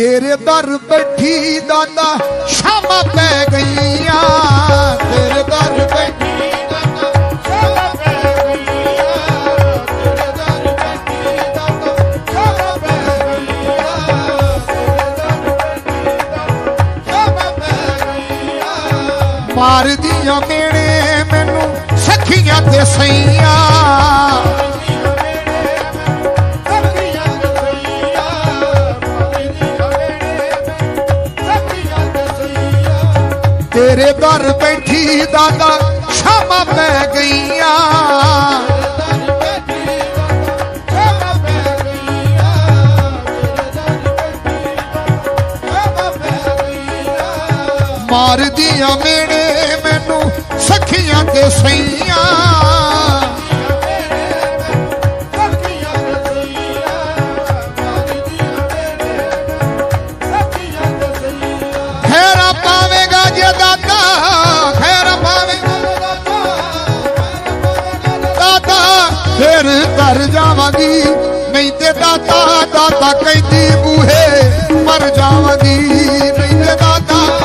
ਤੇਰੇ ਦਰ ਬੈਠੀ ਦਾਦਾ ਸ਼ਾਮਾਂ ਪੈ ਗਈਆਂ। ਤੇਰੇ ਦਰ ਬੈਠੀ ਦਾਦਾ ਸ਼ਾਮਾਂ ਪੈ ਗਈਆਂ ਤੇਰੇ ਦਰ ਬੈਠੀ ਦਾਦਾ ਸ਼ਾਮਾਂ ਪੈ ਗਈਆਂ। ਮਾਰਦੀਆਂ ਮੇਣੇ ਮੈਨੂੰ ਸਖੀਆਂ ਤੇ ਸਈਆਂ। ਤੇਰੇ ਦਰ ਬੈਠੀ ਦਾਦਾ ਸ਼ਾਮਾਂ ਪੈ ਗਈਆਂ। ਮਾਰਦੀਆਂ ਮੇਣੇ ਘਰ ਜਾਵਾਂਗੀ। ਨਹੀਂ ਤੇ ਦਾਦਾ ਦਾਤਾ ਕਹਿੰਦੀ ਬੂਹੇ ਮਰ ਜਾਵਾਂਗੀ। ਨਹੀਂ ਤੇ ਦਾਦਾ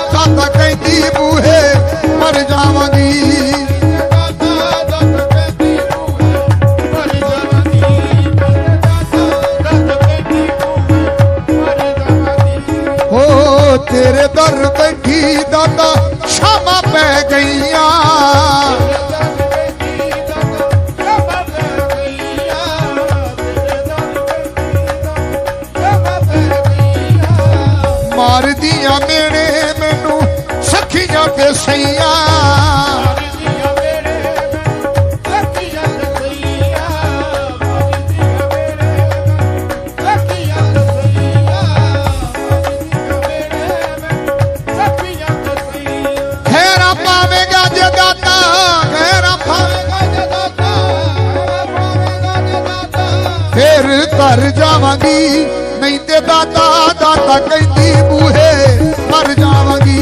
ਦਾਤਾ ਕਹਿੰਦੀ ਬੂਹੇ ਮਰ ਜਾਵਾਂਗੀ।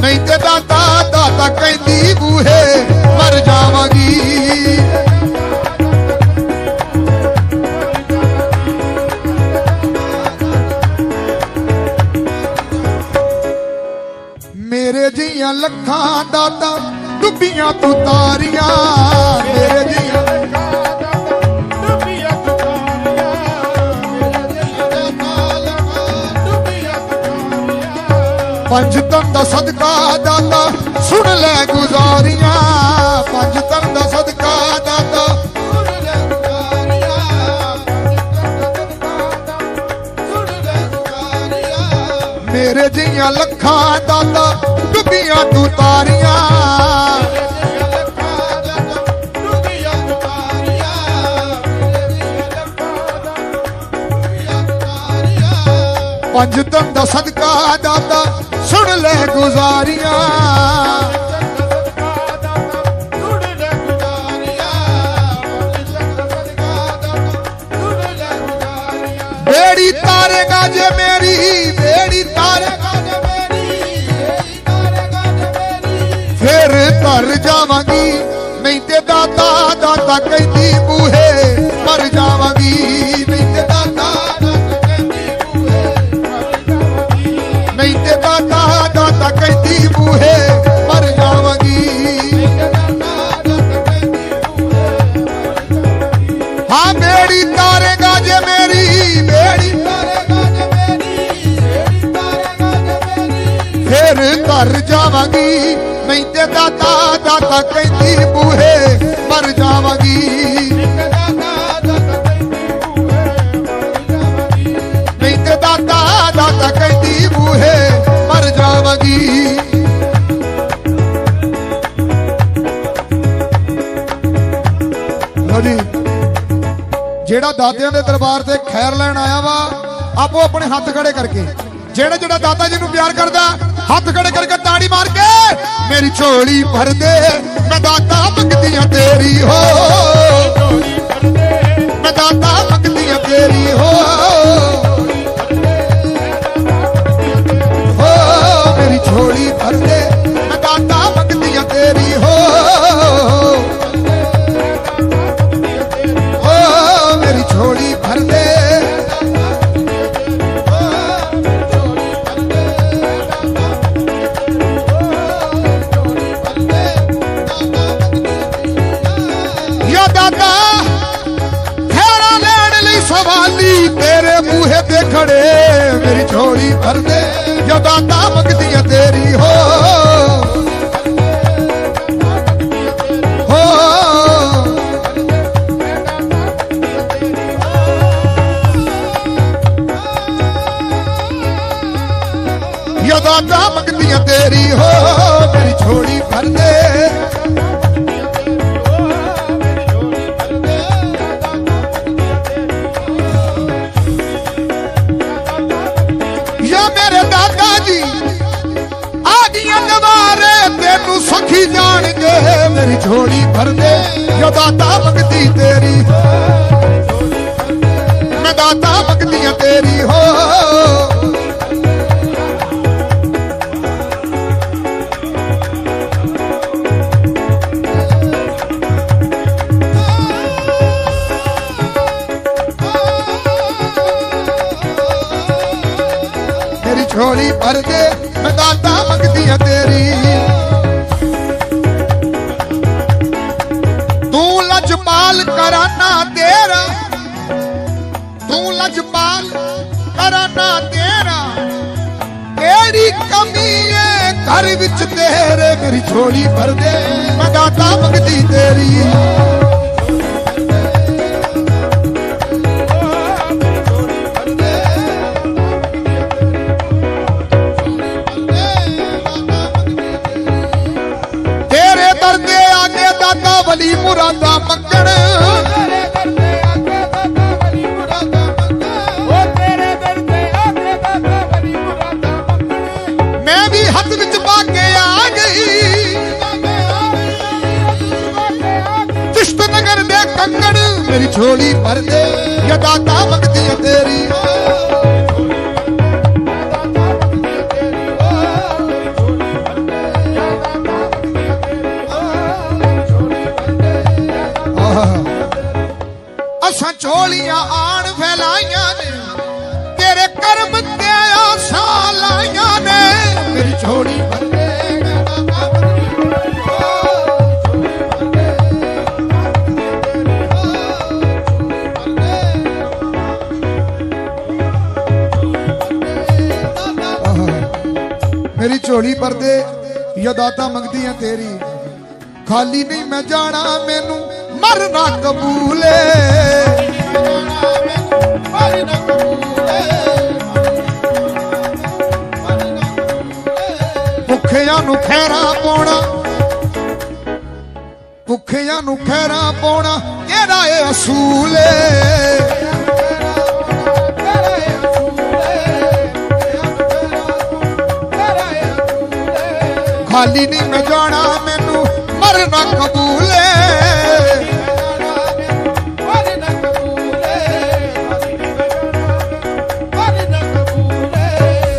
ਨਹੀਂ ਤੇ ਦਾਤਾ ਦਾਤਾ ਕਹਿੰਦੀ ਬੂਹੇ ਮੇਰੇ ਜੀਆਂ ਲੱਖਾਂ ਦਾਤਾ, ਡੁੱਬੀਆਂ ਤੂੰ ਤਾਰੀਆਂ। ਮੇਰੇ ਜੀਆਂ ਪੰਜ ਤਨ ਦਾ ਸਦਕਾ ਦਾਤਾ, ਸੁਣ ਲੈ ਗੁਜ਼ਾਰੀਆਂ। ਪੰਜ ਮੇਰੇ ਜੀਆਂ ਲੱਖਾਂ ਦਾਤਾ ਡੁੱਬੀਆਂ ਤੂੰ ਤਾਰੀਆਂ। ਪੰਜ ਤਨ ਦਾ ਸਦਕਾ ਦਾਤਾ ਸੁਣ ਲੈ ਗੁਜ਼ਾਰੀਆਂ। ਬੇੜੀ ਤਾਰੇਗਾ ਜੇ ਮੇਰੀ, ਬੇੜੀ ਜਾਵਾਂਗੀ ਨਹੀਂ ਤੇ ਦਾਤਾ ਦਾਤਾ ਕਹਿੰਦੀ ਬੂਹੇ ਮਰ ਜਾਵਾਂਗੀ ਨਹੀਂ ਤੇ ਦਾਤਾ ਦਾਤਾ ਕਹਿੰਦੀ ਬੂਹੇ ਨਹੀਂ ਤੇ ਦਾਤਾ ਦਾਤਾ ਕਹਿੰਦੀ ਬੂਹੇ ਦਾਤਾ ਦਾਤਾ ਕਹਿੰਦੀ ਬੂਹੇ ਮਰ ਜਾਵਾਂਗੀ। ਨਹੀਂ ਤੇ ਦਾਤਾ ਦਾਤਾ ਕਹਿੰਦੀ ਬੂਹੇ ਮਰ ਜਾਵਾਂਗੀ। ਲਓ ਜੀ ਜਿਹੜਾ ਦਾਦਿਆਂ ਦੇ ਦਰਬਾਰ ਤੇ ਖੈਰ ਲੈਣ ਆਇਆ ਵਾ ਆਪੋ ਆਪਣੇ ਹੱਥ ਖੜੇ ਕਰਕੇ। ਜਿਹੜਾ ਜਿਹੜਾ ਦਾਤਾ ਜੀ ਨੂੰ ਪਿਆਰ ਕਰਦਾ ਹੱਥ ਖੜੇ ਕਰਕੇ ਤਾੜੀ ਮਾਰ ਕੇ ਮੇਰੀ ਝੋਲੀ ਭਰ ਦੇ ਮੈਂ ਦਾਤਾ ਮੰਗਦੀ ਆ ਤੇਰੀ ਹੋ। ਹੋ, ਮੇਰੀ ਝੋਲੀ ਭਰ ਦੇ ਲੈਣ ਤੇਰੇ ਬੂਹੇ ਤੇ ਖੜੇ, ਮੇਰੀ ਝੋਲੀ ਭਰ ਦੇ ਜੋ ਦਾਤਾ ਤੇਰੀ ਹੋ। ਹੋ। ਜੋ ਦਾਤਾ ਤੇਰੀ ਹੋ, ਮੇਰੀ ਝੋਲੀ ਭਰ ਝੋਲੀ ਭਰਦੇ ਜੋ ਦਾਤਾ ਮੰਗਦੀ ਤੇਰੀ। ਮੈਂ ਦਾਤਾ ਮੰਗਦੀ ਆ ਤੇਰੀ, ਹੋ। ਝੋਲੀ ਭਰ ਦੇ ਮੈਂ ਦਾਤਾ ਮੰਗਦੀ ਆ ਤੇਰੀ। ਲਜਪਾਲ ਤੇਰਾ, ਤੂੰ ਲਜਪਾਲ ਕਰਾਨਾ ਤੇਰਾ। ਕਿਹੜੀ ਕਮੀ ਏ, ਘਰ ਵਿੱਚ ਤੇਰੇ ਮੇਰੀ ਝੋਲੀ ਭਰ ਦੇ। ਮੈਂ ਮੰਗਦੀ ਤੇਰੀ। ਮੇਰੀ ਝੋਲੀ ਭਰ ਦੇ ਇਹ ਦਾਤਾ ਮੰਗਦੀ ਹੈ ਤੇਰੀ ਅਸਾਂ ਝੋਲੀਆਂ ਆਣ ਫੈਲਾਈਆਂ ਨੇ, ਤੇਰੇ ਕਰਮ ਤੇ ਆਸਾਂ ਲਾਈਆਂ ਨੇ। ਮੇਰੀ ਝੋਲੀ ਮੇਰੀ ਝੋਲੀ ਪਰਦੇ ਦੇ ਇਹ ਦਾਤਾ ਮੰਗਦੀ ਆ ਤੇਰੀ। ਖਾਲੀ ਨਹੀਂ ਮੈਂ ਜਾਣਾ, ਮੈਨੂੰ ਮਰਨਾ ਕਬੂਲ। ਏ ਭੁੱਖਿਆਂ ਨੂੰ ਖੈਰਾ ਪਾਉਣਾ, ਭੁੱਖਿਆਂ ਨੂੰ ਖੈਰਾ ਪਾਉਣਾ ਕਿਹੜਾ ਏ ਅਸੂਲ ਏ? ਖਾਲੀ ਨਹੀਂ ਮੈਂ ਜਾਣਾ, ਮੈਨੂੰ ਮਰਨਾ ਕਬੂਲ। ਏ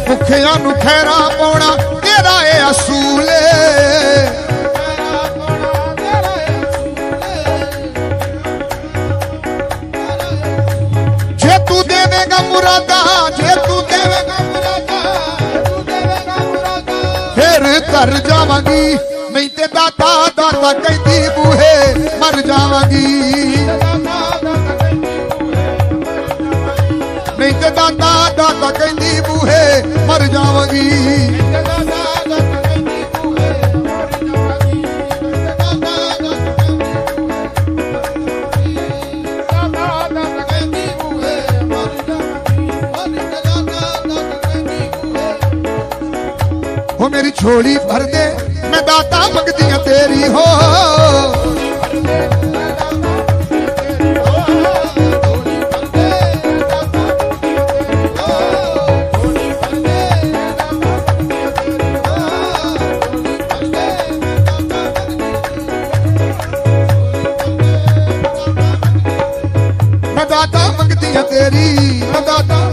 ਭੁੱਖਿਆਂ ਨੂੰ ਖੈਰਾ ਪਾਉਣਾ ਤੇਰਾ ਏ ਅਸੂਲ ਏ। ਜੇ ਤੂੰ ਦੇਵੇਂਗਾ ਮੁਰਾਦਾ, ਜੇ ਤੂੰ ਫਿਰ ਕਰ ਜਾਵਾਂਗੀ ਨਹੀਂ ਤੇ ਦਾਤਾ ਦਾਤਾ ਕਹਿੰਦੀ ਬੂਹੇ ਮਰ ਜਾਵਾਂਗੀ ਨਹੀਂ ਤੇ ਦਾਤਾ ਦਾਤਾ ਕਹਿੰਦੀ ਬੂਹੇ ਮਰ ਜਾਵਾਂਗੀ ਹੋ ਤੇਰੀ ਮਦਦ